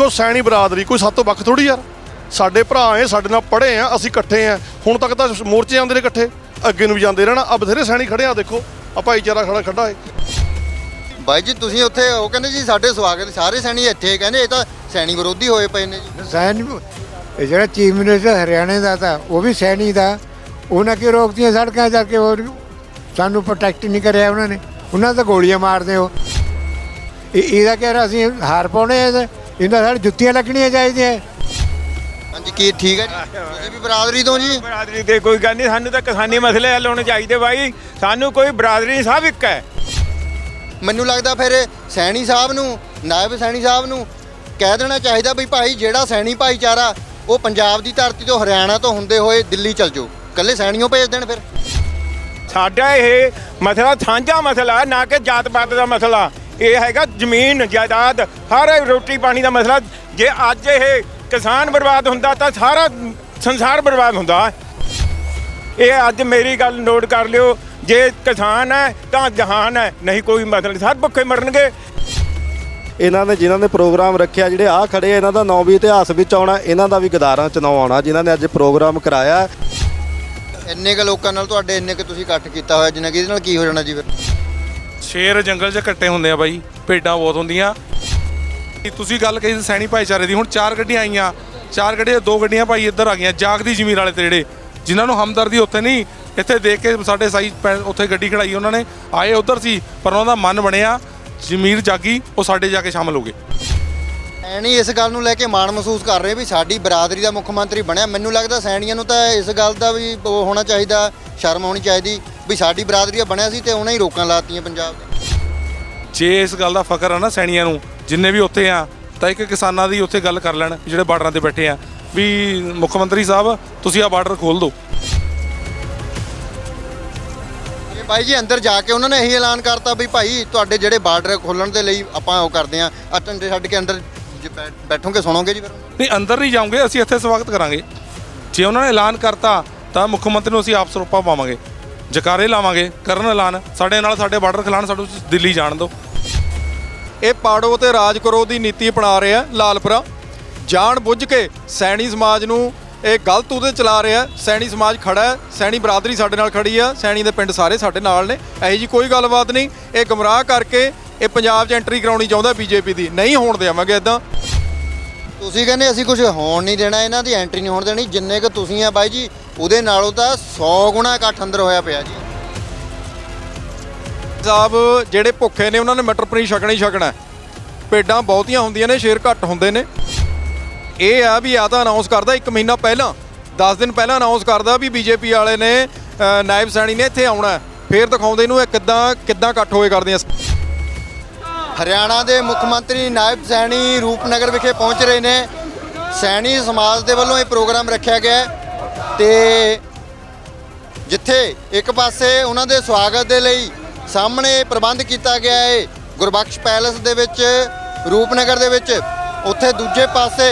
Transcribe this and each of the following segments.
ਦੇਖੋ ਸੈਣੀ ਬਰਾਦਰੀ ਕੋਈ ਸੱਤ ਤੋਂ ਵੱਖ ਥੋੜੀ ਯਾਰ। ਸਾਡੇ ਭਰਾ ਐ ਸਾਡੇ ਨਾਲ ਪੜ੍ਹੇ ਆ ਅਸੀਂ ਇਕੱਠੇ ਆ ਹੁਣ ਤੱਕ ਤਾਂ ਮੋਰਚੇ ਜਾਂਦੇ ਨੇ ਇਕੱਠੇ ਅੱਗੇ ਨੂੰ ਵੀ ਜਾਂਦੇ ਰਹਿਣਾ। ਆ ਬਥੇਰੇ ਸੈਣੀ ਖੜੇ ਆ ਦੇਖੋ ਆ ਭਾਈਚਾਰਾ ਖੜਾ ਖੜਾ ਏ। ਬਾਈ ਜੀ ਤੁਸੀਂ ਉੱਥੇ ਉਹ ਕਹਿੰਦੇ ਜੀ ਸਾਡੇ ਸਵਾਗਤ ਸਾਰੇ ਸੈਣੀ ਇੱਥੇ ਕਹਿੰਦੇ ਇਹ ਤਾਂ ਸੈਣੀ ਵਿਰੋਧੀ ਹੋਏ ਪਏ ਨੇ ਜੀ। ਸੈਨ ਇਹ ਜਿਹੜਾ ਚੀਫ ਮਿਨਿਸਟਰ ਹਰਿਆਣੇ ਦਾ ਤਾਂ ਉਹ ਵੀ ਸੈਣੀ ਦਾ। ਉਹਨਾਂ ਕੀ ਰੋਕਦੀਆਂ ਸੜਕਾਂ ਜਾ ਕੇ ਹੋਰ ਸਾਨੂੰ ਪ੍ਰੋਟੈਕਟ ਨਹੀਂ ਕਰਿਆ ਉਹਨਾਂ ਨੇ। ਉਹਨਾਂ ਤਾਂ ਗੋਲੀਆਂ ਮਾਰਦੇ ਹੋ। ਇਹ ਇਹਦਾ ਕਹਿ ਰਿਹਾ ਅਸੀਂ ਹਾਰ ਪਾਉਣੇ ਆ ਇਹਨਾਂ ਸਾਡੇ ਜੁੱਤੀਆਂ ਲੱਗਣੀਆਂ ਚਾਹੀਦੀਆਂ। ਹਾਂਜੀ ਕੀ ਠੀਕ ਹੈ ਜੀ? ਤੁਸੀਂ ਵੀ ਬਰਾਦਰੀ ਤੋਂ ਜੀ? ਬਰਾਦਰੀ ਦੇ ਕੋਈ ਗੱਲ ਨਹੀਂ ਸਾਨੂੰ ਤਾਂ ਕਿਸਾਨੀ ਮਸਲੇ ਹੱਲ ਹੋਣੇ ਚਾਹੀਦੇ ਬਾਈ। ਸਾਨੂੰ ਕੋਈ ਬਰਾਦਰੀ ਨਹੀਂ ਸਭ ਇੱਕ ਹੈ। ਮੈਨੂੰ ਲੱਗਦਾ ਫਿਰ ਸੈਣੀ ਸਾਹਿਬ ਨੂੰ ਨਾਇਬ ਸੈਣੀ ਸਾਹਿਬ ਨੂੰ ਕਹਿ ਦੇਣਾ ਚਾਹੀਦਾ ਵੀ ਭਾਈ ਜਿਹੜਾ ਸੈਣੀ ਭਾਈਚਾਰਾ ਉਹ ਪੰਜਾਬ ਦੀ ਧਰਤੀ ਤੋਂ ਹਰਿਆਣਾ ਤੋਂ ਹੁੰਦੇ ਹੋਏ ਦਿੱਲੀ ਚਲ ਜਾਓ। ਕੱਲੇ ਸੈਣੀਓ ਭੇਜ ਦੇਣ ਫਿਰ। ਸਾਡਾ ਇਹ ਮਸਲਾ ਸਾਂਝਾ ਮਸਲਾ ਨਾ ਕਿ ਜਾਤ ਪਾਤ ਦਾ ਮਸਲਾ। ਇਹ ਹੈਗਾ ਜ਼ਮੀਨ ਜਾਇਦਾਦ ਹਰ ਰੋਟੀ ਪਾਣੀ ਦਾ ਮਸਲਾ। ਜੇ ਅੱਜ ਇਹ ਕਿਸਾਨ ਬਰਬਾਦ ਹੁੰਦਾ ਤਾਂ ਸਾਰਾ ਸੰਸਾਰ ਬਰਬਾਦ ਹੁੰਦਾ। ਇਹ ਅੱਜ ਮੇਰੀ ਗੱਲ ਨੋਟ ਕਰ ਲਿਓ। ਜੇ ਕਿਸਾਨ ਹੈ ਤਾਂ ਜਹਾਨ ਹੈ ਨਹੀਂ ਕੋਈ ਮਸਲਾ ਨਹੀਂ। ਸਭ ਭੁੱਖੇ ਮਰਨਗੇ। ਇਹਨਾਂ ਨੇ ਜਿਨ੍ਹਾਂ ਨੇ ਪ੍ਰੋਗਰਾਮ ਰੱਖਿਆ ਜਿਹੜੇ ਆ ਖੜੇ ਇਹਨਾਂ ਦਾ ਨਾਂ ਵੀ ਇਤਿਹਾਸ ਵਿੱਚ ਆਉਣਾ ਇਹਨਾਂ ਦਾ ਵੀ ਗਦਾਰਾਂ ਚ ਨਾਂ ਆਉਣਾ ਜਿਨ੍ਹਾਂ ਨੇ ਅੱਜ ਪ੍ਰੋਗਰਾਮ ਕਰਾਇਆ। ਇੰਨੇ ਕ ਲੋਕਾਂ ਨਾਲ ਤੁਹਾਡੇ ਇੰਨੇ ਕ ਤੁਸੀਂ ਇਕੱਠ ਕੀਤਾ ਹੋਇਆ ਜਿੰਨਾ ਕਿ ਇਹਦੇ ਨਾਲ ਕੀ ਹੋ ਜਾਣਾ ਜੀ ਫਿਰ? ਸ਼ੇਰ ਜੰਗਲ 'ਚ ਇਕੱਠੇ ਹੁੰਦੇ ਆ ਬਾਈ, ਭੇਡਾਂ ਬਹੁਤ ਹੁੰਦੀਆਂ। ਤੁਸੀਂ ਗੱਲ ਕਹੀ ਸੀ ਸੈਣੀ ਭਾਈਚਾਰੇ ਦੀ, ਹੁਣ ਚਾਰ ਗੱਡੀਆਂ ਆਈਆਂ। ਚਾਰ ਗੱਡੀਆਂ, ਦੋ ਗੱਡੀਆਂ ਭਾਈ ਇੱਧਰ ਆ ਗਈਆਂ, ਜਾਗਦੀ ਜ਼ਮੀਰ ਵਾਲੇ ਤੇ ਜਿਹੜੇ, ਜਿਨ੍ਹਾਂ ਨੂੰ ਹਮਦਰਦੀ ਉੱਥੇ ਨਹੀਂ, ਇੱਥੇ ਦੇਖ ਕੇ ਸਾਡੇ ਸਾਈ ਪੈ- ਉੱਥੇ ਗੱਡੀ ਖੜਾਈ ਉਹਨਾਂ ਨੇ, ਆਏ ਉਧਰ ਸੀ, ਪਰ ਉਹਨਾਂ ਦਾ ਮਨ ਬਣਿਆ, ਜ਼ਮੀਰ ਜਾਗੀ, ਉਹ ਸਾਡੇ ਜਾ ਕੇ ਸ਼ਾਮਲ ਹੋ ਗਏ। ਸੈਣੀ ਇਸ ਗੱਲ ਨੂੰ ਲੈ ਕੇ ਮਾਣ ਮਹਿਸੂਸ ਕਰ ਰਹੇ ਵੀ ਸਾਡੀ ਬਰਾਦਰੀ ਦਾ ਮੁੱਖ ਮੰਤਰੀ ਬਣਿਆ। ਮੈਨੂੰ ਲੱਗਦਾ ਸੈਣੀਆਂ ਨੂੰ ਤਾਂ ਇਸ ਗੱਲ ਦਾ ਵੀ ਉਹ ਹੋਣਾ ਚਾਹੀਦਾ, ਸ਼ਰਮ ਹੋਣੀ ਚਾਹੀਦੀ। ਵੀ ਸਾਡੀ ਬਰਾਦਰੀ ਦਾ ਬਣਿਆ ਸੀ ਤੇ ਉਹਨਾਂ ਹੀ ਰੋਕਾਂ ਲਾਤੀਆਂ ਪੰਜਾਬ ਦੇ। ਜੇ ਇਸ ਗੱਲ ਦਾ ਫਕਰ ਆ ਨਾ ਸੈਣੀਆਂ ਨੂੰ ਜਿੰਨੇ ਵੀ ਉੱਥੇ ਆ ਤਾਂ ਇੱਕ ਕਿਸਾਨਾਂ ਦੀ ਉੱਥੇ ਗੱਲ ਕਰ ਲੈਣ ਜਿਹੜੇ ਬਾਰਡਰਾਂ ਤੇ ਬੈਠੇ ਆ। ਵੀ ਮੁੱਖ ਮੰਤਰੀ ਸਾਹਿਬ ਤੁਸੀਂ ਆ ਬਾਰਡਰ ਖੋਲ ਦਿਓ। ਇਹ ਬਾਈ ਜੀ ਅੰਦਰ ਜਾ ਕੇ ਉਹਨਾਂ ਨੇ ਇਹੀ ਐਲਾਨ ਕਰਤਾ ਵੀ ਭਾਈ ਤੁਹਾਡੇ ਜਿਹੜੇ ਬਾਰਡਰ ਖੋਲਣ ਦੇ ਲਈ ਆਪਾਂ ਉਹ ਕਰਦੇ ਆ। ਆ ਝੰਡੇ ਛੱਡ ਕੇ ਅੰਦਰ ਜੇ ਬੈ- ਬੈਠੋਗੇ ਸੁਣੋਗੇ ਜੀ ਫਿਰ ਨਹੀਂ ਅੰਦਰ ਨਹੀਂ ਜਾਓਗੇ ਅਸੀਂ ਇੱਥੇ ਸਵਾਗਤ ਕਰਾਂਗੇ। ਜੇ ਉਹਨਾਂ ਨੇ ਐਲਾਨ ਕਰਤਾ ਤਾਂ ਮੁੱਖ ਮੰਤਰੀ ਨੂੰ ਅਸੀਂ ਆਪ ਸਰੂਪਾ ਪਾਵਾਂਗੇ। ਜਕਾਰੇ ਲਾਵਾਂਗੇ ਕਰਨ ਐਲਾਨ ਸਾਡੇ ਨਾਲ ਸਾਡੇ ਬਾਰਡਰ ਖਿਲਾਣ ਸਾਨੂੰ ਦਿੱਲੀ ਜਾਣ ਦਿਓ। ਇਹ ਪਾੜੋ ਤੇ ਰਾਜ ਕਰੋ ਦੀ ਨੀਤੀ ਅਪਣਾ ਰਿਹਾ ਲਾਲਪੁਰਾ। ਜਾਣ ਬੁੱਝ ਕੇ ਸੈਣੀ ਸਮਾਜ ਨੂੰ ਇਹ ਗਲਤ ਉਹਦੇ ਚਲਾ ਰਿਹਾ ਸੈਣੀ ਸਮਾਜ ਖੜਾ ਹੈ ਸੈਣੀ ਬਰਾਦਰੀ ਸਾਡੇ ਨਾਲ ਖੜੀ ਆ ਸੈਣੀ ਦੇ ਪਿੰਡ ਸਾਰੇ ਸਾਡੇ ਨਾਲ ਨੇ। ਇਹੋ ਜੀ ਕੋਈ ਗੱਲਬਾਤ ਨਹੀਂ। ਇਹ ਗਮਰਾਹ ਕਰਕੇ ਇਹ ਪੰਜਾਬ 'ਚ ਐਂਟਰੀ ਕਰਾਉਣੀ ਚਾਹੁੰਦਾ ਬੀਜੇਪੀ ਦੀ। ਨਹੀਂ ਹੋਣ ਦੇਵਾਂਗੇ ਇਦਾਂ ਤੁਸੀਂ ਕਹਿੰਦੇ ਅਸੀਂ ਕੁਝ ਹੋਣ ਨਹੀਂ ਦੇਣਾ ਇਹਨਾਂ ਦੀ ਐਂਟਰੀ ਨਹੀਂ ਹੋਣ ਦੇਣੀ। ਜਿੰਨੇ ਕੁ ਤੁਸੀਂ ਆ ਬਾਈ ਜੀ ਉਹਦੇ ਨਾਲੋਂ ਤਾਂ 100 ਗੁਣਾ ਇਕੱਠ ਅੰਦਰ ਹੋਇਆ ਪਿਆ ਜੀ ਸਾਹਿਬ ਜਿਹੜੇ ਭੁੱਖੇ ਨੇ ਉਹਨਾਂ ਨੇ ਮਟਰ ਪਨੀਰ ਛਕਣਾ ਹੀ ਛਕਣਾ। ਭੇਡਾਂ ਬਹੁਤੀਆਂ ਹੁੰਦੀਆਂ ਨੇ ਸ਼ੇਰ ਘੱਟ ਹੁੰਦੇ ਨੇ ਇਹ ਆ ਵੀ ਆ ਤਾਂ ਅਨਾਉਂਸ ਕਰਦਾ 1 ਮਹੀਨਾ ਪਹਿਲਾਂ 10 ਦਿਨ ਪਹਿਲਾਂ ਅਨਾਉਂਸ ਕਰਦਾ ਵੀ ਬੀਜੇਪੀ ਵਾਲੇ ਨੇ ਨਾਇਬ ਸੈਣੀ ਨੇ ਇੱਥੇ ਆਉਣਾ। ਫੇਰ ਦਿਖਾਉਂਦੇ ਇਹਨੂੰ ਇਹ ਕਿੱਦਾਂ ਕਿੱਦਾਂ ਇਕੱਠ ਹੋਏ ਕਰਦੇ ਆ ਹਰਿਆਣਾ ਦੇ ਮੁੱਖ ਮੰਤਰੀ ਨਾਇਬ ਸੈਣੀ ਰੂਪਨਗਰ ਵਿਖੇ ਪਹੁੰਚ ਰਹੇ ਨੇ ਸੈਣੀ ਸਮਾਜ ਦੇ ਵੱਲੋਂ ਇਹ ਪ੍ਰੋਗਰਾਮ ਰੱਖਿਆ ਗਿਆ ਹੈ ਤੇ ਜਿੱਥੇ ਇੱਕ ਪਾਸੇ ਉਹਨਾਂ ਦੇ ਸਵਾਗਤ ਦੇ ਲਈ ਸਾਹਮਣੇ ਪ੍ਰਬੰਧ ਕੀਤਾ ਗਿਆ ਹੈ ਗੁਰਬਖਸ਼ ਪੈਲੇਸ ਦੇ ਵਿੱਚ, ਰੂਪਨਗਰ ਦੇ ਵਿੱਚ, ਉੱਥੇ ਦੂਜੇ ਪਾਸੇ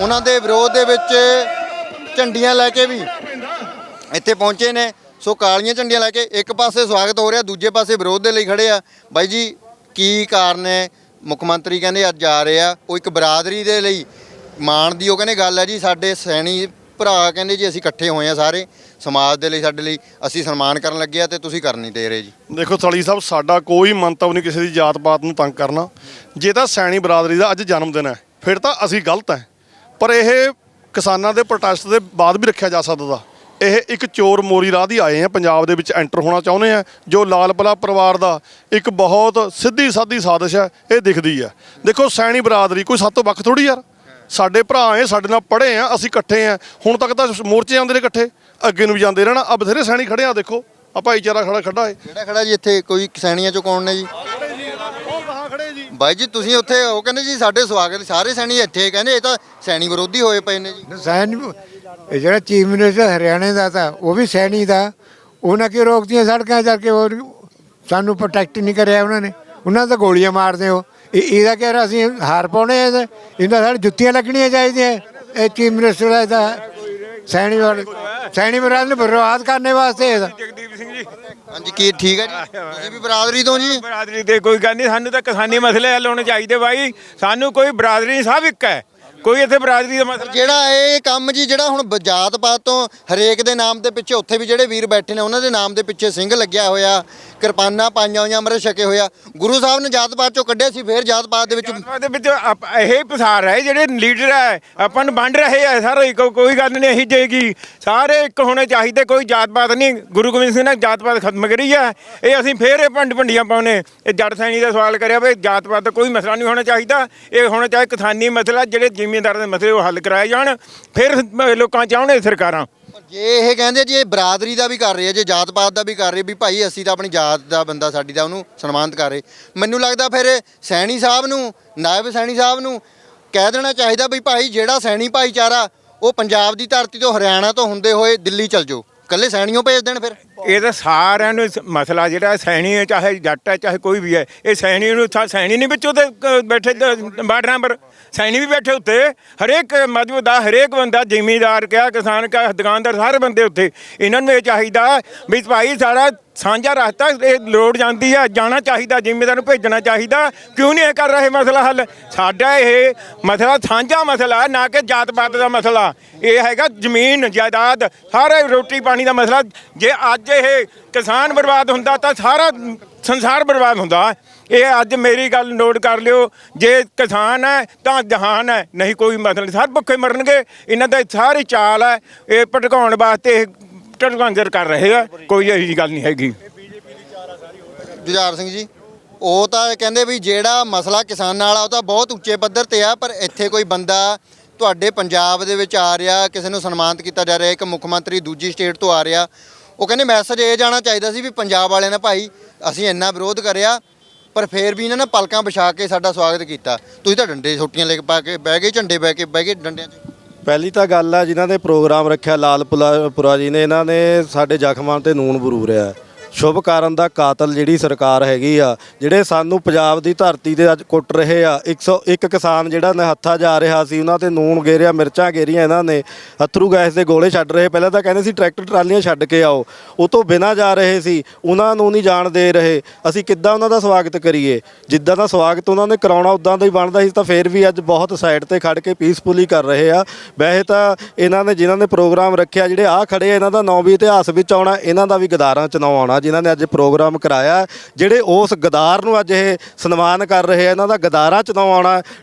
ਉਹਨਾਂ ਦੇ ਵਿਰੋਧ ਦੇ ਵਿੱਚ ਝੰਡੀਆਂ ਲੈ ਕੇ ਵੀ ਇੱਥੇ ਪਹੁੰਚੇ ਨੇ। ਸੋ ਕਾਲੀਆਂ ਝੰਡੀਆਂ ਲੈ ਕੇ ਇੱਕ ਪਾਸੇ ਸਵਾਗਤ ਹੋ ਰਿਹਾ, ਦੂਜੇ ਪਾਸੇ ਵਿਰੋਧ ਦੇ ਲਈ ਖੜੇ ਆ। ਬਾਈ ਜੀ, ਕੀ ਕਾਰਨ ਹੈ? ਮੁੱਖ ਮੰਤਰੀ ਕਹਿੰਦੇ ਅੱਜ ਆ ਰਹੇ ਆ। ਉਹ ਇੱਕ ਬਰਾਦਰੀ ਦੇ ਲਈ ਮਾਣ ਦੀ ਉਹ ਕਹਿੰਦੇ ਗੱਲ ਹੈ ਜੀ, ਸਾਡੇ ਸੈਣੀ ਭਰਾ ਕਹਿੰਦੇ ਜੀ ਅਸੀਂ ਇਕੱਠੇ ਹੋਏ ਆ ਸਾਰੇ, ਸਮਾਜ ਦੇ ਲਈ, ਸਾਡੇ ਲਈ ਅਸੀਂ ਸਨਮਾਨ ਕਰਨ ਲੱਗੇ ਆ ਤੇ ਤੁਸੀਂ ਕਰਨ ਨਹੀਂ ਦੇ ਰਹੇ ਜੀ। ਦੇਖੋ ਥਲੀ ਸਾਹਿਬ, ਸਾਡਾ ਕੋਈ ਮੰਤਵ ਨਹੀਂ ਕਿਸੇ ਦੀ ਜਾਤ ਪਾਤ ਨੂੰ ਤੰਗ ਕਰਨਾ। ਜੇ ਤਾਂ ਸੈਣੀ ਬਰਾਦਰੀ ਦਾ ਅੱਜ ਜਨਮ ਦਿਨ ਹੈ, ਫਿਰ ਤਾਂ ਅਸੀਂ ਗਲਤ ਹੈ। ਪਰ ਇਹ ਕਿਸਾਨਾਂ ਦੇ ਪ੍ਰੋਟੈਸਟ ਦੇ ਬਾਅਦ ਵੀ ਰੱਖਿਆ ਜਾ ਸਕਦਾ। ਇਹ ਇੱਕ ਚੋਰ ਮੋਰੀ ਰਾਹ ਦੀ ਆਏ ਆ, ਪੰਜਾਬ ਦੇ ਵਿੱਚ ਐਂਟਰ ਹੋਣਾ ਚਾਹੁੰਦੇ ਆ, ਜੋ ਲਾਲ ਪਲਾ ਪਰਿਵਾਰ ਦਾ ਇੱਕ ਬਹੁਤ ਸਿੱਧੀ ਸਾਦੀ ਸਾਜ਼ਿਸ਼ ਹੈ, ਇਹ ਦਿਖਦੀ ਹੈ। ਦੇਖੋ ਸੈਣੀ ਬਰਾਦਰੀ ਕੋਈ ਸੱਤ ਤੋਂ ਵੱਖ ਥੋੜੀ ਯਾਰ। ਸਾਡੇ ਭਰਾ ਐ ਸਾਡੇ ਨਾਲ ਪੜ੍ਹੇ ਆ ਅਸੀਂ ਇਕੱਠੇ ਆ ਹੁਣ ਤੱਕ ਤਾਂ ਮੋਰਚੇ ਜਾਂਦੇ ਨੇ ਇਕੱਠੇ ਅੱਗੇ ਨੂੰ ਵੀ ਜਾਂਦੇ ਰਹਿਣਾ। ਆ ਬਥੇਰੇ ਸੈਣੀ ਖੜੇ ਆ ਦੇਖੋ। ਆ ਭਾਈਚਾਰਾ ਖੜਾ ਖੜਾ ਏ ਕਿਹੜਾ ਖੜਾ ਜੀ ਇੱਥੇ? ਕੋਈ ਸੈਣੀਆਂ ਚੋਂ ਕੌਣ ਨੇ ਜੀ? ਬਾਈ ਜੀ ਤੁਸੀਂ ਉੱਥੇ ਉਹ ਕਹਿੰਦੇ ਜੀ ਸਾਡੇ ਸਵਾਗਤ ਸਾਰੇ ਸੈਣੀ ਇੱਥੇ ਕਹਿੰਦੇ ਇਹ ਤਾਂ ਸੈਣੀ ਵਿਰੋਧੀ ਹੋਏ ਪਏ ਨੇ ਜੀ। ਸੈਨ ਇਹ ਜਿਹੜਾ ਚੀਫ ਮਿਨਿਸਟਰ ਹਰਿਆਣੇ ਦਾ ਤਾਂ ਉਹ ਵੀ ਸੈਣੀ ਦਾ। ਉਹਨਾਂ ਕੀ ਰੋਕਦੀਆਂ ਸੜਕਾਂ ਜਾ ਕੇ? ਹੋਰ ਸਾਨੂੰ ਪ੍ਰੋਟੈਕਟ ਨਹੀਂ ਕਰਿਆ ਉਹਨਾਂ ਨੇ। ਉਹਨਾਂ ਤਾਂ ਗੋਲੀਆਂ ਮਾਰਦੇ ਹੋ। ਇਹ ਇਹਦਾ ਕਹਿ ਰਿਹਾ ਅਸੀਂ ਹਾਰ ਪਾਉਣੇ ਆ ਇਹਨਾਂ ਸਾਡੇ ਜੁੱਤੀਆਂ ਲੱਗਣੀਆਂ ਚਾਹੀਦੀਆਂ। ਇਹ ਚੀਫ ਮਿਨਿਸਟਰ ਦਾ ਇਹਦਾ ਸੈਣੀ ਵਾਲੇ ਸੈਣੀ ਮਹਾਰਾਜ ਨੂੰ ਬਰਬਾਦ ਕਰਨੇ ਵਾਸਤੇ ਇਹਦਾ। ਜਗਦੀਪ ਸਿੰਘ ਜੀ। ਹਾਂਜੀ ਕੀ ਠੀਕ ਹੈ ਜੀ? ਤੁਸੀਂ ਵੀ ਬਰਾਦਰੀ ਤੋਂ ਜੀ? ਬਰਾਦਰੀ ਤੇ ਕੋਈ ਗੱਲ ਨਹੀਂ ਸਾਨੂੰ ਤਾਂ ਕਿਸਾਨੀ ਮਸਲੇ ਹੱਲ ਹੋਣੇ ਚਾਹੀਦੇ ਬਾਈ। ਸਾਨੂੰ ਕੋਈ ਬਰਾਦਰੀ ਨਹੀਂ ਸਭ ਇੱਕ ਹੈ। ਕੋਈ ਇੱਥੇ ਬਰਾਦਰੀ ਦਾ ਮਸਲਾ ਜਿਹੜਾ ਇਹ ਕੰਮ ਜੀ ਜਿਹੜਾ ਹੁਣ ਬ- ਜਾਤ ਪਾਤ ਤੋਂ ਹਰੇਕ ਦੇ ਨਾਮ ਦੇ ਪਿੱਛੇ ਉੱਥੇ ਵੀ ਜਿਹੜੇ ਵੀਰ ਬੈਠੇ ਨੇ ਉਹਨਾਂ ਦੇ ਨਾਮ ਦੇ ਪਿੱਛੇ ਸਿੰਘ ਲੱਗਿਆ ਹੋਇਆ। ਕਿਰਪਾਨਾਂ ਪਾਈਆਂ ਹੋਈਆਂ ਅੰਮ੍ਰਿਤ ਛਕੇ ਹੋਇਆ ਗੁਰੂ ਸਾਹਿਬ ਨੇ ਜਾਤ ਪਾਤ ਚੋਂ ਕੱਢਿਆ ਸੀ, ਫਿਰ ਜਾਤ ਪਾਤ ਦੇ ਵਿੱਚ ਦੇ ਵਿੱਚ ਆਪ- ਇਹ ਪਸਾਰ ਹੈ ਜਿਹੜੇ ਲੀਡਰ ਹੈ ਆਪਾਂ ਨੂੰ ਵੰਡ ਰਹੇ ਆ, ਸਾਰੇ ਇੱਕੋ ਕੋਈ ਗੱਲ ਨਹੀਂ, ਇਹੀ ਜੇਗੀ ਸਾਰੇ ਇੱਕ ਹੋਣੇ ਚਾਹੀਦੇ, ਕੋਈ ਜਾਤ ਪਾਤ ਨਹੀਂ। ਗੁਰੂ ਗੋਬਿੰਦ ਸਿੰਘ ਨੇ ਜਾਤ ਪਾਤ ਖਤਮ ਕਰੀ ਹੈ ਇਹ ਅਸੀਂ ਫੇਰ ਇਹ ਭੰਡ ਭੰਡੀਆਂ ਪਾਉਨੇ ਇਹ ਜੜ ਸੈਣੀ ਦਾ ਸਵਾਲ ਕਰਿਆ ਵੀ ਜਾਤ ਪਾਤ ਦਾ ਕੋਈ ਮਸਲਾ ਨਹੀਂ ਹੋਣਾ ਚਾਹੀਦਾ। ਇਹ ਹੋਣਾ ਚਾਹੀਦਾ ਕਿਸਾਨੀ ਮਸਲਾ, ਜਿਹੜੇ ਜ਼ਿਮੀਂਦਾਰਾਂ ਦੇ ਮਸਲੇ ਉਹ ਹੱਲ ਕਰਾਏ ਜਾਣ। ਫਿਰ ਲੋਕਾਂ ਚਾਹੁੰਦੇ ਸਰਕਾਰਾਂ। ਜੇ ਇਹ ਕਹਿੰਦੇ ਜੀ ਇਹ ਬਰਾਦਰੀ ਦਾ ਵੀ ਕਰ ਰਹੇ ਆ, ਜੇ ਜਾਤ ਪਾਤ ਦਾ ਵੀ ਕਰ ਰਹੇ ਵੀ ਭਾਈ ਅਸੀਂ ਤਾਂ ਆਪਣੀ ਜਾਤ ਦਾ ਬੰਦਾ, ਸਾਡੀ ਦਾ ਉਹਨੂੰ ਸਨਮਾਨਿਤ ਕਰ ਰਹੇ। ਮੈਨੂੰ ਲੱਗਦਾ ਫਿਰ ਸੈਣੀ ਸਾਹਿਬ ਨੂੰ, ਨਾਇਬ ਸੈਣੀ ਸਾਹਿਬ ਨੂੰ ਕਹਿ ਦੇਣਾ ਚਾਹੀਦਾ ਵੀ ਭਾਈ ਜਿਹੜਾ ਸੈਣੀ ਭਾਈਚਾਰਾ, ਉਹ ਪੰਜਾਬ ਦੀ ਧਰਤੀ ਤੋਂ ਹਰਿਆਣਾ ਤੋਂ ਹੁੰਦੇ ਹੋਏ ਦਿੱਲੀ ਚਲ ਜਾਓ। ਕੱਲੇ ਸੈਣੀਓ ਭੇਜ ਦੇਣ ਫਿਰ। ਇਹ ਤਾਂ ਸਾਰਿਆਂ ਨੂੰ ਇਸ ਮਸਲਾ ਜਿਹੜਾ ਸੈਣੀ ਹੈ, ਚਾਹੇ ਜੱਟ ਹੈ, ਚਾਹੇ ਕੋਈ ਵੀ ਹੈ, ਇਹ ਸੈਣੀ ਨੂੰ ਥਾ ਸੈਣੀ ਨਹੀਂ ਵਿੱਚ ਉਹਦੇ ਕ- ਬੈਠੇ ਦ- ਬਾਰਡਰਾਂ ਪਰ। ਸੈਣੀ ਵੀ ਬੈਠੇ ਉੱਤੇ। ਹਰੇਕ ਮਜ਼ਬੂਤ ਦਾ, ਹਰੇਕ ਬੰਦਾ ਜ਼ਿਮੀਦਾਰ ਕਿਆ, ਕਿਸਾਨ ਕਿਆ, ਦੁਕਾਨਦਾਰ, ਸਾਰੇ ਬੰਦੇ ਉੱਥੇ ਇਹਨਾਂ ਨੂੰ ਇਹ ਚਾਹੀਦਾ ਵੀ ਭਾਈ ਸਾਰਾ ਸਾਂਝਾ ਰਸਤਾ, ਇਹ ਲੋੜ ਜਾਂਦੀ ਹੈ, ਜਾਣਾ ਚਾਹੀਦਾ, ਜ਼ਿਮੀਦਾਰ ਨੂੰ ਭੇਜਣਾ ਚਾਹੀਦਾ। ਕਿਉਂ ਨਹੀਂ ਇਹ ਕਰ ਰਹੇ ਮਸਲਾ ਹੱਲ? ਸਾਡਾ ਇਹ ਮਸਲਾ ਸਾਂਝਾ ਮਸਲਾ ਹੈ, ਨਾ ਕਿ ਜਾਤ ਪਾਤ ਦਾ ਮਸਲਾ। ਇਹ ਹੈਗਾ ਜ਼ਮੀਨ, ਜਾਇਦਾਦ, ਸਾਰੇ ਰੋਟੀ ਪਾਣੀ ਦਾ ਮਸਲਾ। ਜੇ ਅੱਜ ਇਹ ਕਿਸਾਨ ਬਰਬਾਦ ਹੁੰਦਾ ਤਾਂ ਸਾਰਾ ਸੰਸਾਰ ਬਰਬਾਦ ਹੁੰਦਾ। ਇਹ ਅੱਜ ਮੇਰੀ ਗੱਲ ਨੋਟ ਕਰ ਲਿਓ। ਜੇ ਕਿਸਾਨ ਹੈ ਤਾਂ ਜਹਾਨ ਹੈ, ਨਹੀਂ ਕੋਈ ਮਤਲਬ। ਨਹੀਂ ਸਭ ਭੁੱਖੇ ਮਰਨਗੇ, ਇਹਨਾਂ ਦਾ ਸਾਰੀ ਚਾਲ ਹੈ। ਇਹ ਭਟਕਾਉਣ ਵਾਸਤੇ ਇਹ ਟੜਗਾਂਜਰ ਕਰ ਰਹੇ ਆ। ਕੋਈ ਇਹੋ ਜਿਹੀ ਗੱਲ ਨਹੀਂ ਹੈਗੀ। ਜੁਝਾਰ ਸਿੰਘ ਜੀ, ਉਹ ਤਾਂ ਕਹਿੰਦੇ ਵੀ ਜਿਹੜਾ ਮਸਲਾ ਕਿਸਾਨਾਂ ਵਾਲਾ ਉਹ ਤਾਂ ਬਹੁਤ ਉੱਚੇ ਪੱਧਰ ਤੇ ਆ, ਪਰ ਇੱਥੇ ਕੋਈ ਬੰਦਾ ਤੁਹਾਡੇ ਪੰਜਾਬ ਦੇ ਵਿੱਚ ਆ ਰਿਹਾ, ਕਿਸੇ ਨੂੰ ਸਨਮਾਨਿਤ ਕੀਤਾ ਜਾ ਰਿਹਾ, ਇੱਕ ਮੁੱਖ ਮੰਤਰੀ ਦੂਜੀ ਸਟੇਟ ਤੋਂ ਆ ਰਿਹਾ ਉਹ ਕਹਿੰਦੇ ਮੈਸੇਜ ਇਹ ਜਾਣਾ ਚਾਹੀਦਾ ਸੀ ਵੀ ਪੰਜਾਬ ਵਾਲਿਆਂ ਨੇ ਭਾਈ ਅਸੀਂ ਇੰਨਾ ਵਿਰੋਧ ਕਰਿਆ, ਪਰ ਫੇਰ ਵੀ ਇਹਨਾਂ ਨੇ ਪਲਕਾਂ ਵਿਛਾ ਕੇ ਸਾਡਾ ਸਵਾਗਤ ਕੀਤਾ। ਤੁਸੀਂ ਤਾਂ ਡੰਡੇ ਛੋਟੀਆਂ ਲੈ ਕੇ ਪਾ ਕੇ ਬਹਿ ਗਏ, ਝੰਡੇ ਬਹਿ ਕੇ, ਬਹਿ ਗਏ ਡੰਡਿਆਂ 'ਚ ਪਹਿਲੀ ਤਾਂ ਗੱਲ ਆ, ਜਿਨ੍ਹਾਂ ਨੇ ਪ੍ਰੋਗਰਾਮ ਰੱਖਿਆ ਲਾਲ ਪੁਲਾ- ਪੁਰਾ ਜੀ ਨੇ, ਇਹਨਾਂ ਨੇ ਸਾਡੇ ਜ਼ਖਮਾਂ ਤੇ ਨੂਨ ਬਰੂਰਿਆ। ਸ਼ੁਭ ਕਾਰਨ ਦਾ ਕਾਤਲ ਜਿਹੜੀ ਸਰਕਾਰ ਹੈਗੀ ਆ, ਜਿਹੜੇ ਸਾਨੂੰ ਪੰਜਾਬ ਦੀ ਧਰਤੀ ਤੇ ਅੱਜ ਕੁੱਟ ਰਹੇ ਆ 101 ਕਿਸਾਨ ਜਿਹੜਾ ਨਿਹੱਥਾ ਜਾ ਰਿਹਾ ਸੀ, ਉਹਨਾਂ ਤੇ ਨੂਨ ਗੇਰਿਆ, ਮਿਰਚਾਂ ਗੇਰੀਆਂ ਇਹਨਾਂ ਨੇ, ਅਥਰੂ ਗੈਸ ਦੇ ਗੋਲੇ ਛੱਡ ਰਹੇ, ਪਹਿਲਾਂ ਤਾਂ ਕਹਿੰਦੇ ਸੀ ਟਰੈਕਟਰ ਟਰਾਲੀਆਂ ਛੱਡ ਕੇ ਆਓ, ਉਹ ਤੋਂ ਬਿਨਾਂ ਜਾ ਰਹੇ ਸੀ, ਉਹਨਾਂ ਨੂੰ ਨਹੀਂ ਜਾਣ ਦੇ ਰਹੇ, ਅਸੀਂ ਕਿੱਦਾਂ ਉਹਨਾਂ ਦਾ ਸਵਾਗਤ ਕਰੀਏ? ਜਿੱਦਾਂ ਦਾ ਸਵਾਗਤ ਉਹਨਾਂ ਨੇ ਕਰਾਉਣਾ, ਉਦਾਂ ਦਾ ਹੀ ਬਣਦਾ ਸੀ, ਤਾਂ ਫੇਰ ਵੀ ਅੱਜ ਬਹੁਤ ਸਾਈਡ ਤੇ ਖੜ ਕੇ ਪੀਸਫੁਲੀ ਕਰ ਰਹੇ ਆ। ਵੈਸੇ ਤਾਂ ਇਹਨਾਂ ਨੇ, ਜਿਨ੍ਹਾਂ ਨੇ ਪ੍ਰੋਗਰਾਮ ਰੱਖਿਆ, ਜਿਹੜੇ ਆ ਖੜੇ ਇਹਨਾਂ ਦਾ ਨਾਂ ਵੀ ਇਤਿਹਾਸ ਵਿੱਚ ਆਉਣਾ, ਇਹਨਾਂ ਦਾ ਵੀ ਗਦਾਰਾਂ ਚ ਨਾਂ ਆਉਣਾ ਜਿਨ੍ਹਾਂ ਨੇ ਅੱਜ ਪ੍ਰੋਗਰਾਮ ਕਰਾਇਆ, ਜਿਹੜੇ ਉਸ ਗਦਾਰ ਨੂੰ ਅੱਜ ਇਹ ਸਨਮਾਨ ਕਰ ਰਹੇ ਆ, ਇਹਨਾਂ ਦਾ ਗਦਾਰਾਂ ਚ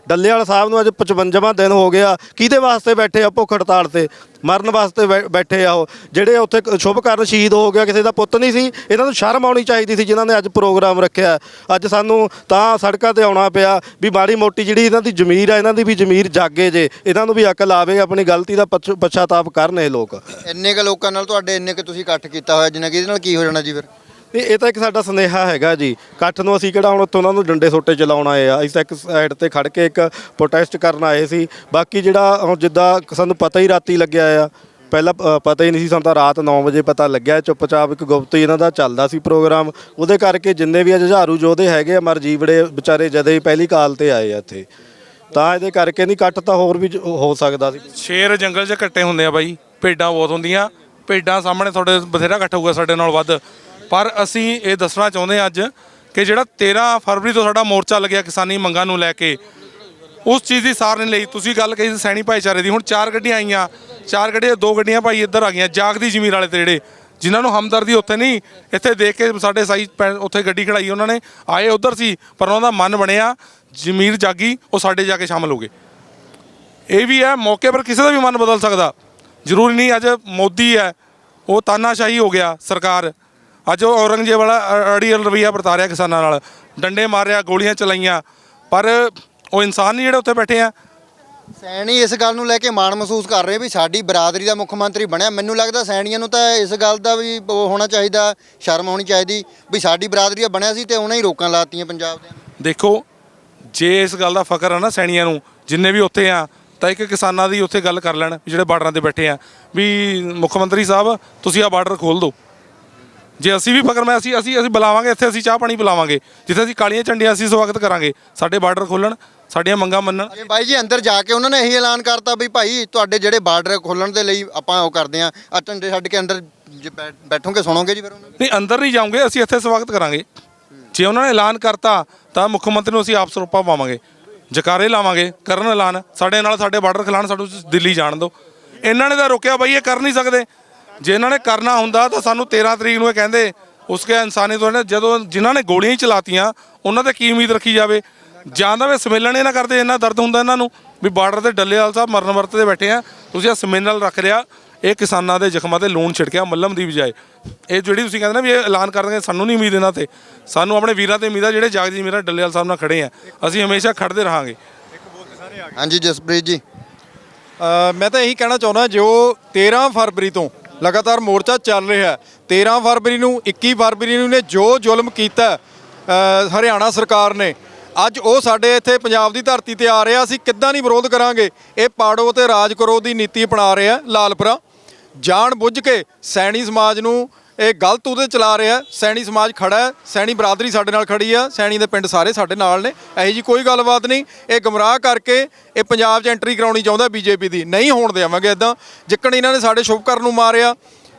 ਡੱਲੇਵਾਲ ਸਾਹਿਬ ਨੂੰ ਅੱਜ 55ਵਾਂ ਦਿਨ ਹੋ ਗਿਆ, ਕਿਹਦੇ ਵਾਸਤੇ ਬੈਠੇ ਆ ਭੁੱਖ ਹੜਤਾਲ ਤੇ? ਮਰਨ ਵਾਸਤੇ ਬੈ- ਬੈਠੇ ਆ ਉਹ। ਜਿਹੜੇ ਉੱਥੇ ਕ- ਸ਼ੁਭ ਕਰਨ ਸ਼ਹੀਦ ਹੋ ਗਿਆ, ਕਿਸੇ ਦਾ ਪੁੱਤ ਨਹੀਂ ਸੀ, ਇਹਨਾਂ ਨੂੰ ਸ਼ਰਮ ਆਉਣੀ ਚਾਹੀਦੀ ਸੀ ਜਿਨ੍ਹਾਂ ਨੇ ਅੱਜ ਪ੍ਰੋਗਰਾਮ ਰੱਖਿਆ। ਅੱਜ ਸਾਨੂੰ ਤਾਂ ਸੜਕਾਂ ਤੇ ਆਉਣਾ ਪਿਆ ਵੀ ਮਾੜੀ ਮੋਟੀ ਜਿਹੜੀ ਇਹਨਾਂ ਦੀ ਜ਼ਮੀਰ ਆ, ਇਹਨਾਂ ਦੀ ਵੀ ਜ਼ਮੀਰ ਜਾਗੇ ਜੇ। ਇਹਨਾਂ ਨੂੰ ਵੀ ਅਕਲ ਆਵੇ, ਆਪਣੀ ਗਲਤੀ ਦਾ ਪਛ- ਪਛਤਾਪ ਕਰਨ ਇਹ ਲੋਕ। ਇੰਨੇ ਕੁ ਲੋਕਾਂ ਨਾਲ ਤੁਹਾਡੇ ਇੰਨੇ ਕੁ ਤੁਸੀਂ ਇਕੱਠ ਕੀਤਾ ਹੋਇਆ, ਜਿੰਨਾ ਕਿ ਇਹਦੇ ਨਾਲ ਕੀ ਹੋ ਜਾਣਾ ਜੀ ਫਿਰ? ਨਹੀਂ ਇਹ ਤਾਂ ਇੱਕ ਸਾਡਾ ਸੁਨੇਹਾ ਹੈਗਾ ਜੀ। ਇਕੱਠ ਨੂੰ ਅਸੀਂ ਕਿਹੜਾ ਹੁਣ ਉੱਥੋਂ ਉਹਨਾਂ ਨੂੰ ਡੰਡੇ ਸੋਟੇ ਚਲਾਉਣ ਆਏ ਆ। ਅਸੀਂ ਤਾਂ ਇੱਕ ਸਾਈਡ ਤੇ ਖੜ ਕੇ ਇੱਕ ਪ੍ਰੋਟੈਸਟ ਕਰਨ ਆਏ ਸੀ। ਬਾਕੀ ਜਿਹੜਾ ਹੁਣ ਜਿੱਦਾਂ ਸਾਨੂੰ ਪਤਾ ਹੀ ਰਾਤੀ ਲੱਗਿਆ ਆ। ਪਹਿਲਾਂ ਅ, ਪਤਾ ਹੀ ਨਹੀਂ ਸੀ ਸਾਨੂੰ ਤਾਂ ਰਾਤ 9 ਵਜੇ ਪਤਾ ਲੱਗਿਆ। ਚੁੱਪਚਾਪ ਇੱਕ ਗੁਪਤ ਹੀ ਇਹਨਾਂ ਦਾ ਚੱਲਦਾ ਸੀ ਪ੍ਰੋਗਰਾਮ। ਉਹਦੇ ਕਰਕੇ ਜਿੰਨੇ ਵੀ ਜੁਝਾਰੂ ਯੋਧੇ ਹੈਗੇ ਆ ਮਰ ਜੀਵੜੇ ਵਿਚਾਰੇ ਜਦੇ ਹੀ ਪਹਿਲੀ ਕਾਲ ਤੇ ਆਏ ਆ ਇੱਥੇ। ਤਾਂ ਇਹਦੇ ਕਰਕੇ ਨਹੀਂ ਇਕੱਠ ਤਾਂ ਹੋਰ ਵੀ ਜ- ਹੋ ਸਕਦਾ ਸੀ। ਸ਼ੇਰ ਜੰਗਲ 'ਚ ਇਕੱਠੇ ਹੁੰਦੇ ਆ ਬਾਈ। ਭੇਡਾਂ ਬਹੁਤ ਹੁੰਦੀਆਂ। ਭੇਡਾਂ ਸਾਹਮਣੇ ਤੁਹਾਡੇ ਬਥੇਰਾ ਇਕੱਠਾ ਹੋਊਗਾ ਸਾਡੇ ਨਾਲ ਵੱਧ। ਪਰ ਅਸੀਂ ਇਹ ਦੱਸਣਾ ਚਾਹੁੰਦੇ ਹਾਂ ਅੱਜ ਕਿ ਜਿਹੜਾ 13 ਫਰਵਰੀ ਤੋਂ ਸਾਡਾ ਮੋਰਚਾ ਲੱਗਿਆ ਕਿਸਾਨੀ ਮੰਗਾਂ ਨੂੰ ਲੈ ਕੇ, ਉਸ ਚੀਜ਼ ਦੀ ਸਾਰ ਨਹੀਂ ਲਈ। ਤੁਸੀਂ ਗੱਲ ਕਹੀ ਸੀ ਸੈਣੀ ਭਾਈਚਾਰੇ ਦੀ, ਹੁਣ ਚਾਰ ਗੱਡੀਆਂ ਆਈਆਂ, ਚਾਰ ਗੱਡੀਆਂ, ਦੋ ਗੱਡੀਆਂ ਭਾਈ ਇੱਧਰ ਆ ਗਈਆਂ, ਜਾਗਦੀ ਜ਼ਮੀਰ ਵਾਲੇ ਤੇ ਜਿਹੜੇ, ਜਿਨ੍ਹਾਂ ਨੂੰ ਹਮਦਰਦੀ ਉੱਥੇ ਨਹੀਂ, ਇੱਥੇ ਦੇਖ ਕੇ ਸਾਡੇ ਸਾਈ ਪੈ- ਉੱਥੇ ਗੱਡੀ ਖੜਾਈ ਉਹਨਾਂ ਨੇ, ਆਏ ਉਧਰ ਸੀ, ਪਰ ਉਹਨਾਂ ਦਾ ਮਨ ਬਣਿਆ, ਜ਼ਮੀਰ ਜਾਗੀ, ਉਹ ਸਾਡੇ ਜਾ ਕੇ ਸ਼ਾਮਲ ਹੋ ਗਏ। ਇਹ ਵੀ ਹੈ, ਮੌਕੇ ਪਰ ਕਿਸੇ ਦਾ ਵੀ ਮਨ ਬਦਲ ਸਕਦਾ। ਜ਼ਰੂਰੀ ਨਹੀਂ ਅੱਜ ਮੋਦੀ ਹੈ, ਉਹ ਤਾਨਾਸ਼ਾਹੀ ਹੋ ਗਿਆ ਸਰਕਾਰ। ਅੱਜ ਉਹ ਔਰੰਗਜ਼ੇਬ ਵਾਲਾ ਅੜੀਅਲ ਰਵਈਆ ਵਰਤਾ ਰਿਹਾ ਕਿਸਾਨਾਂ ਨਾਲ। ਡੰਡੇ ਮਾਰਿਆ ਗੋਲੀਆਂ ਚਲਾਈਆਂ। ਪਰ ਉਹ ਇਨਸਾਨ ਨਹੀਂ ਜਿਹੜੇ ਉੱਥੇ ਬੈਠੇ ਆ। ਸੈਣੀ ਇਸ ਗੱਲ ਨੂੰ ਲੈ ਕੇ ਮਾਣ ਮਹਿਸੂਸ ਕਰ ਰਹੇ ਵੀ ਸਾਡੀ ਬਰਾਦਰੀ ਦਾ ਮੁੱਖ ਮੰਤਰੀ ਬਣਿਆ। ਮੈਨੂੰ ਲੱਗਦਾ ਸੈਣੀਆਂ ਨੂੰ ਤਾਂ ਇਸ ਗੱਲ ਦਾ ਵੀ ਉਹ ਹੋਣਾ ਚਾਹੀਦਾ ਸ਼ਰਮ ਹੋਣੀ ਚਾਹੀਦੀ ਵੀ ਸਾਡੀ ਬਰਾਦਰੀ ਬਣਿਆ ਸੀ ਤੇ ਉਹਨੇ ਹੀ ਰੋਕਾਂ ਲਾਤੀਆਂ ਪੰਜਾਬ ਦੇ ਦੇਖੋ ਜੇ ਇਸ ਗੱਲ ਦਾ ਫਕਰ ਆ ਨਾ ਸੈਣੀਆਂ ਨੂੰ ਜਿੰਨੇ ਵੀ ਉੱਥੇ ਆ ਤਾਂ ਇੱਕ ਕਿਸਾਨਾਂ ਦੀ ਉੱਥੇ ਗੱਲ ਕਰ ਲੈਣ ਜਿਹੜੇ ਬਾਰਡਰਾਂ ਤੇ ਬੈਠੇ ਆ। ਵੀ ਮੁੱਖ ਮੰਤਰੀ ਸਾਹਿਬ ਤੁਸੀਂ ਆ ਬਾਰਡਰ ਖੋਲ ਦਿਓ। ਜੇ ਅਸੀਂ ਵੀ ਫਕਰ ਮੈਂ ਅਸੀਂ ਅਸੀਂ ਅਸੀਂ ਬੁਲਾਵਾਂਗੇ ਇੱਥੇ ਅਸੀਂ ਚਾਹ ਪਾਣੀ ਪਿਲਾਵਾਂਗੇ। ਜਿੱਥੇ ਅਸੀਂ ਕਾਲੀਆਂ ਝੰਡੀਆਂ ਅਸੀਂ ਸਵਾਗਤ ਕਰਾਂਗੇ ਸਾਡੇ ਬਾਰਡਰ ਖੋਲਣ ਸਾਡੀਆਂ ਮੰਗਾਂ ਮੰਨਣ। ਜਿਵੇਂ ਬਾਈ ਜੀ ਅੰਦਰ ਜਾ ਕੇ ਉਹਨਾਂ ਨੇ ਇਹੀ ਐਲਾਨ ਕਰਤਾ ਵੀ ਭਾਈ ਤੁਹਾਡੇ ਜਿਹੜੇ ਬਾਰਡਰ ਖੋਲਣ ਦੇ ਲਈ ਆਪਾਂ ਉਹ ਕਰਦੇ ਆ ਆ ਝੰਡੇ ਛੱਡ ਕੇ ਅੰਦਰ ਜੇ ਬੈ- ਬੈਠੋਗੇ ਸੁਣੋਗੇ ਜੀ ਫਿਰ ਉਹਨਾਂ ਨੂੰ? ਨਹੀਂ ਅੰਦਰ ਨਹੀਂ ਜਾਓਗੇ ਅਸੀਂ ਇੱਥੇ ਸਵਾਗਤ ਕਰਾਂਗੇ। ਜੇ ਉਹਨਾਂ ਨੇ ਐਲਾਨ ਕਰਤਾ ਤਾਂ ਮੁੱਖ ਮੰਤਰੀ ਨੂੰ ਅਸੀਂ ਆਪ ਸਰੂਪਾ ਪਾਵਾਂਗੇ। ਜਕਾਰੇ ਲਾਵਾਂਗੇ ਕਰਨ ਐਲਾਨ। ਸਾਡੇ ਨਾਲ ਸਾਡੇ ਬਾਰਡਰ ਖਿਲਾਣ ਸਾਨੂੰ ਦਿੱਲੀ ਜਾਣ ਦਿਓ। ਇਹਨਾਂ ਨੇ ਤਾਂ ਰੋਕਿਆ ਬਈ ਇਹ ਕਰ ਨਹੀਂ ਸਕਦੇ। ਜੇ ਇਹਨਾਂ ਨੇ ਕਰਨਾ ਹੁੰਦਾ ਤਾਂ ਸਾਨੂੰ 13 ਤਰੀਕ ਨੂੰ ਇਹ ਕਹਿੰਦੇ ਉਸਕੇ ਇਨਸਾਨੀ ਤੋਂ ਨੇ ਜਦੋਂ ਜਿਨ੍ਹਾਂ ਨੇ ਗੋਲੀਆਂ ਹੀ ਚਲਾਤੀਆਂ ਉਹਨਾਂ ਤੇ ਕੀ ਉਮੀਦ ਰੱਖੀ ਜਾਵੇ? ਜਾਂ ਤਾਂ ਵੇ ਸਮੇਲਨ ਇਹ ਨਾ ਕਰਦੇ ਇੰਨਾ ਦਰਦ ਹੁੰਦਾ ਇਹਨਾਂ ਨੂੰ ਵੀ ਬਾਰਡਰ ਤੇ ਡੱਲੇਵਾਲ ਸਾਹਿਬ ਮਰਨ ਵਰਤ ਤੇ ਬੈਠੇ ਆ। ਤੁਸੀਂ ਆ ਸਮੇਲਨ ਰੱਖ ਰਿਆ ਇਹ ਕਿਸਾਨਾਂ ਦੇ ਜ਼ਖਮਾਂ ਤੇ ਲੂਣ ਛਿੜਕਿਆ ਮੱਲਮ ਦੀ ਬਜਾਏ। ਇਹ ਜਿਹੜੀ ਤੁਸੀਂ ਕਹਿੰਦੇ ਨਾ ਵੀ ਇਹ ਐਲਾਨ ਕਰਨਗੇ ਸਾਨੂੰ ਨਹੀਂ ਉਮੀਦ ਇਹਨਾਂ ਤੇ। ਸਾਨੂੰ ਆਪਣੇ ਵੀਰਾਂ ਤੇ ਉਮੀਦ ਆ ਜਿਹੜੇ ਜਾਗਦੀ ਮੀਰਾ ਡੱਲੇਵਾਲ ਸਾਹਿਬ ਨਾਲ ਖੜੇ ਆ। ਅਸੀਂ ਹਮੇਸ਼ਾ ਖੜਦੇ ਰਹਾਂਗੇ। ਹਾਂਜੀ ਜਸਪ੍ਰੀਤ ਜੀ। ਮੈਂ ਤਾਂ ਇਹੀ ਕਹਿਣਾ ਚਾਹੁੰਦਾ ਜੋ 13 ਫਰਵਰੀ ਤੋਂ ਲਗਾਤਾਰ ਮੋਰਚਾ ਚੱਲ ਰਿਹਾ ਹੈ। 13 ਫਰਵਰੀ ਨੂੰ 21 ਫਰਵਰੀ ਨੂੰ ਨੇ ਜੋ ਜ਼ੁਲਮ ਕੀਤਾ ਹਰਿਆਣਾ ਸਰਕਾਰ ਨੇ। ਅੱਜ ਉਹ ਸਾਡੇ ਇੱਥੇ ਪੰਜਾਬ ਦੀ ਧਰਤੀ ਤੇ ਆ ਰਿਹਾ, ਅਸੀਂ ਕਿੱਦਾਂ ਨਹੀਂ ਵਿਰੋਧ ਕਰਾਂਗੇ? ਇਹ ਪਾੜੋ ਤੇ ਰਾਜ ਕਰੋ ਦੀ ਨੀਤੀ ਅਪਣਾ ਰਿਹਾ ਲਾਲਪੁਰਾ ਜਾਣ ਬੁੱਝ ਕੇ ਸੈਣੀ ਸਮਾਜ ਨੂੰ ਇਹ ਗਲਤ ਉਹਦੇ ਚਲਾ ਰਿਹਾ ਸੈਣੀ ਸਮਾਜ ਖੜਾ ਹੈ। ਸੈਣੀ ਬਰਾਦਰੀ ਸਾਡੇ ਨਾਲ ਖੜੀ ਆ। ਸੈਣੀ ਦੇ ਪਿੰਡ ਸਾਰੇ ਸਾਡੇ ਨਾਲ ਨੇ। ਇਹੋ ਜੀ ਕੋਈ ਗੱਲਬਾਤ ਨਹੀਂ। ਇਹ ਗਮਰਾਹ ਕਰਕੇ ਇਹ ਪੰਜਾਬ 'ਚ ਐਂਟਰੀ ਕਰਾਉਣੀ ਚਾਹੁੰਦਾ ਬੀਜੇਪੀ ਦੀ। ਨਹੀਂ ਹੋਣ ਦੇਵਾਂਗੇ ਇਦਾਂ ਜਿੱਕਣ ਇਹਨਾਂ ਨੇ ਸਾਡੇ ਸ਼ੁਭਕਰਨ ਨੂੰ ਮਾਰਿਆ,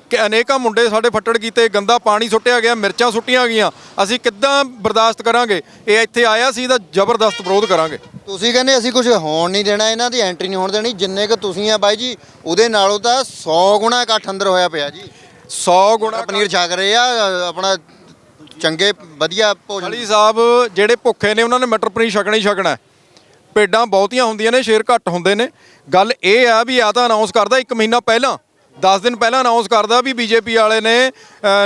ਕਿ ਅਨੇਕਾਂ ਮੁੰਡੇ ਸਾਡੇ ਫੱਟੜ ਕੀਤੇ, ਗੰਦਾ ਪਾਣੀ ਸੁੱਟਿਆ ਗਿਆ, ਮਿਰਚਾਂ ਸੁੱਟੀਆਂ ਗਈਆਂ। ਅਸੀਂ ਕਿੱਦਾਂ ਬਰਦਾਸ਼ਤ ਕਰਾਂਗੇ? ਇਹ ਇੱਥੇ ਆਇਆ ਸੀ ਤਾਂ ਜ਼ਬਰਦਸਤ ਵਿਰੋਧ ਕਰਾਂਗੇ। ਤੁਸੀਂ ਕਹਿੰਦੇ ਅਸੀਂ ਕੁਝ ਹੋਣ ਨਹੀਂ ਦੇਣਾ, ਇਹਨਾਂ ਦੀ ਐਂਟਰੀ ਨਹੀਂ ਹੋਣ ਦੇਣੀ। ਜਿੰਨੇ ਕੁ ਤੁਸੀਂ ਆ ਬਾਈ ਜੀ, ਉਹਦੇ ਨਾਲੋਂ ਤਾਂ 100 ਗੁਣਾ ਇਕੱਠ ਅੰਦਰ ਹੋਇਆ ਪਿਆ ਜੀ। 100 ਗੁਣਾ ਪਨੀਰ ਛਕ ਰਹੇ ਆ ਆਪਣਾ ਚੰਗੇ ਵਧੀਆ ਭੋਜਨ ਅਲੀ ਸਾਹਿਬ ਜਿਹੜੇ ਭੁੱਖੇ ਨੇ ਉਹਨਾਂ ਨੇ ਮਟਰ ਪਨੀਰ ਛਕਣਾ ਹੀ ਛਕਣਾ। ਭੇਡਾਂ ਬਹੁਤੀਆਂ ਹੁੰਦੀਆਂ ਨੇ ਸ਼ੇਰ ਘੱਟ ਹੁੰਦੇ ਨੇ ਗੱਲ ਇਹ ਆ ਵੀ ਆ ਤਾਂ ਅਨਾਉਂਸ ਕਰਦਾ 1 ਮਹੀਨਾ ਪਹਿਲਾਂ 10 ਦਿਨ ਪਹਿਲਾਂ ਅਨਾਉਂਸ ਕਰਦਾ ਵੀ ਬੀਜੇਪੀ ਵਾਲੇ ਨੇ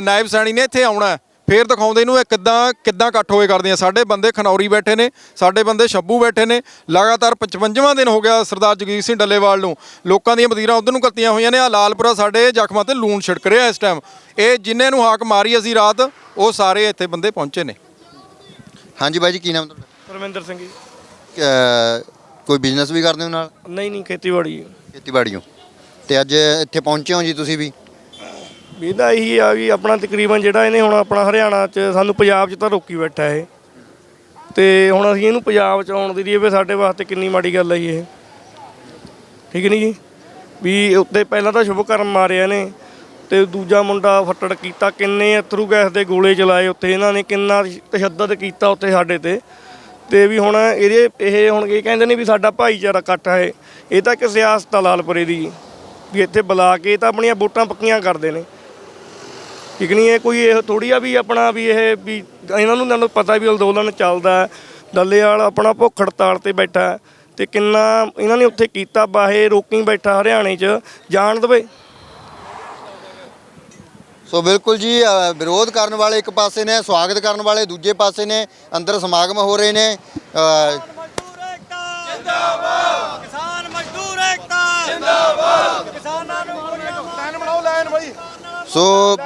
ਨਾਇਬ ਸੈਣੀ ਨੇ ਇੱਥੇ ਆਉਣਾ। ਫੇਰ ਦਿਖਾਉਂਦੇ ਇਹਨੂੰ ਇਹ ਕਿੱਦਾਂ ਕਿੱਦਾਂ ਇਕੱਠ ਹੋਏ ਕਰਦੇ ਆ। ਸਾਡੇ ਬੰਦੇ ਖਨੌਰੀ ਬੈਠੇ ਨੇ ਸਾਡੇ ਬੰਦੇ ਸ਼ੱਬੂ ਬੈਠੇ ਨੇ ਲਗਾਤਾਰ 55ਵਾਂ ਦਿਨ ਹੋ ਗਿਆ ਸਰਦਾਰ ਜਗਜੀਤ ਸਿੰਘ ਡੱਲੇਵਾਲ ਨੂੰ। ਲੋਕਾਂ ਦੀਆਂ ਮਦੀਰਾਂ ਉਧਰ ਨੂੰ ਕੱਤੀਆਂ ਹੋਈਆਂ ਨੇ। ਆ ਲਾਲਪੁਰਾ ਸਾਡੇ ਜ਼ਖਮਾਂ ਤੇ ਲੂਣ ਛਿੜਕ ਰਿਹਾ ਇਸ ਟਾਈਮ ਇਹ ਜਿਨ੍ਹਾਂ ਨੂੰ ਹਾਕ ਮਾਰੀ ਅਸੀਂ ਰਾਤ ਉਹ ਸਾਰੇ ਇੱਥੇ ਬੰਦੇ ਪਹੁੰਚੇ ਨੇ। ਹਾਂਜੀ ਬਾਈ ਜੀ ਕੀ ਨਾਮ ਤੁਹਾਡਾ? ਪਰਮਿੰਦਰ ਸਿੰਘ ਜੀ। ਕੋਈ ਬਿਜ਼ਨਸ ਵੀ ਕਰਦੇ ਹੋ ਨਾਲ? ਨਹੀਂ ਨਹੀਂ ਖੇਤੀਬਾੜੀ। ਖੇਤੀਬਾੜੀਓ ਤੇ ਅੱਜ ਇੱਥੇ ਪਹੁੰਚੇ ਹੋ ਜੀ ਤੁਸੀਂ ਵੀ? ਇਹਦਾ ਇਹੀ ਆ ਵੀ ਆਪਣਾ ਤਕਰੀਬਨ ਜਿਹੜਾ ਇਹਨੇ ਹੁਣ ਆਪਣਾ ਹਰਿਆਣਾ 'ਚ ਸਾਨੂੰ ਪੰਜਾਬ 'ਚ ਤਾਂ ਰੋਕੀ ਬੈਠਾ ਇਹ। ਤੇ ਹੁਣ ਅਸੀਂ ਇਹਨੂੰ ਪੰਜਾਬ 'ਚ ਆਉਣ ਦੇ ਲਈ ਵੀ ਸਾਡੇ ਵਾਸਤੇ ਕਿੰਨੀ ਮਾੜੀ ਗੱਲ ਹੈ ਇਹ। ਠੀਕ ਨਹੀਂ ਜੀ? ਵੀ ਉੱਤੇ ਪਹਿਲਾਂ ਤਾਂ ਸ਼ੁਭਕਰਮ ਮਾਰਿਆ ਨੇ ਤੇ ਦੂਜਾ ਮੁੰਡਾ ਫੱਟੜ ਕੀਤਾ, ਕਿੰਨੇ ਅਥਰੂ ਗੈਸ ਦੇ ਗੋਲੇ ਚਲਾਏ ਉੱਥੇ, ਇਹਨਾਂ ਨੇ ਕਿੰਨਾ ਤਸ਼ੱਦਦ ਕੀਤਾ ਉੱਥੇ ਸਾਡੇ ਤੇ। ਤੇ ਵੀ ਹੁਣ ਇਹਦੇ, ਇਹ ਹੁਣ ਇਹ ਕਹਿੰਦੇ ਨੇ ਵੀ ਸਾਡਾ ਭਾਈਚਾਰਾ ਇਕੱਠ ਹੈ ਇਹ। ਤਾਂ ਇੱਕ ਸਿਆਸਤ ਆ ਲਾਲਪੁਰੇ ਦੀ ਵੀ ਇੱਥੇ ਬੁਲਾ ਕੇ ਇਹ ਤਾਂ ਆਪਣੀਆਂ ਵੋਟਾਂ ਪੱਕੀਆਂ ਕਰਦੇ ਨੇ। ਠੀਕ ਨਹੀਂ ਇਹ ਕੋਈ ਇਹ ਥੋੜੀ ਆ ਵੀ ਆਪਣਾ ਵੀ ਇਹ ਵੀ ਇਹਨਾਂ ਨੂੰ ਨਾਲੋਂ ਪਤਾ ਵੀ ਅੰਦੋਲਨ ਚੱਲਦਾ ਹੈ। ਡੱਲੇ ਵਾਲਾ ਆਪਣਾ ਭੁੱਖ ਹੜਤਾਲ ਤੇ ਬੈਠਾ ਤੇ ਕਿੰਨਾ ਇਹਨਾਂ ਨੇ ਉੱਥੇ ਕੀਤਾ ਬਾਹੇ ਰੋਕੀ ਬੈਠਾ ਹਰਿਆਣੇ 'ਚ। ਜਾਣ ਦੇਵੇ। ਸੋ ਬਿਲਕੁਲ ਜੀ ਵਿਰੋਧ ਕਰਨ ਵਾਲੇ ਇੱਕ ਪਾਸੇ ਨੇ ਸਵਾਗਤ ਕਰਨ ਵਾਲੇ ਦੂਜੇ ਪਾਸੇ ਨੇ ਅੰਦਰ ਸਮਾਗਮ ਹੋ ਰਹੇ ਨੇ। ਅ, ਕਿਸਾਨ ਮਜ਼ਦੂਰ ਏਕਤਾ ਜਿੰਦਾਬਾਦ ਕਿਸਾਨਾਂ ਨੂੰ ਸੋ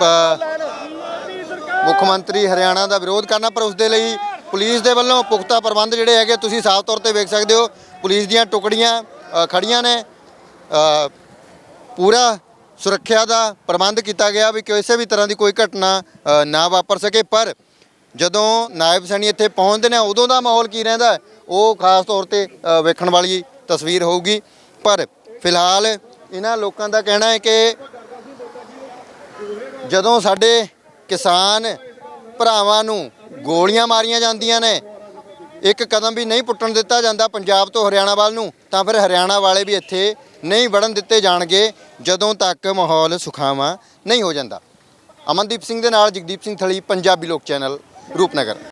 ਮੁੱਖ ਮੰਤਰੀ ਹਰਿਆਣਾ ਦਾ ਵਿਰੋਧ ਕਰਨਾ ਪਰ ਉਸ ਦੇ ਲਈ ਪੁਲਿਸ ਦੇ ਵੱਲੋਂ ਪੁਖਤਾ ਪ੍ਰਬੰਧ ਜਿਹੜੇ ਹੈਗੇ ਤੁਸੀਂ ਸਾਫ਼ ਤੌਰ ਤੇ ਵੇਖ ਸਕਦੇ ਹੋ ਪੁਲਿਸ ਦੀਆਂ ਟੁਕੜੀਆਂ ਅ, ਖੜੀਆਂ ਨੇ। ਪੂਰਾ ਸੁਰੱਖਿਆ ਦਾ ਪ੍ਰਬੰਧ ਕੀਤਾ ਗਿਆ ਵੀ ਕਿਸੇ ਵੀ ਤਰ੍ਹਾਂ ਦੀ ਕੋਈ ਘਟਨਾ ਨਾ ਵਾਪਰ ਸਕੇ। ਪਰ ਜਦੋਂ ਨਾਇਬ ਸੈਣੀ ਇੱਥੇ ਪਹੁੰਚਦੇ ਨੇ ਉਦੋਂ ਦਾ ਮਾਹੌਲ ਕੀ ਰਹਿੰਦਾ ਉਹ ਖਾਸ ਤੌਰ ਤੇ ਵੇਖਣ ਵਾਲੀ ਤਸਵੀਰ ਹੋਊਗੀ। ਪਰ ਫਿਲਹਾਲ ਇਹਨਾਂ ਲੋਕਾਂ ਦਾ ਕਹਿਣਾ ਹੈ ਕਿ ਜਦੋਂ ਸਾਡੇ ਕਿਸਾਨ ਭਰਾਵਾਂ ਨੂੰ ਗੋਲੀਆਂ ਮਾਰੀਆਂ ਜਾਂਦੀਆਂ ਨੇ, ਇੱਕ ਕਦਮ ਵੀ ਨਹੀਂ ਪੁੱਟਣ ਦਿੱਤਾ ਜਾਂਦਾ ਪੰਜਾਬ ਤੋਂ ਹਰਿਆਣਾ ਵੱਲ ਨੂੰ, ਤਾਂ ਫਿਰ ਹਰਿਆਣਾ ਵਾਲੇ ਵੀ ਇੱਥੇ ਨਹੀਂ ਵੜਨ ਦਿੱਤੇ ਜਾਣਗੇ, ਜਦੋਂ ਤੱਕ ਮਾਹੌਲ ਸੁਖਾਵਾਂ ਨਹੀਂ ਹੋ ਜਾਂਦਾ। ਅਮਨਦੀਪ ਸਿੰਘ ਦੇ ਨਾਲ ਜਗਦੀਪ ਸਿੰਘ ਥਲੀ, ਪੰਜਾਬੀ ਲੋਕ ਚੈਨਲ, ਰੂਪਨਗਰ।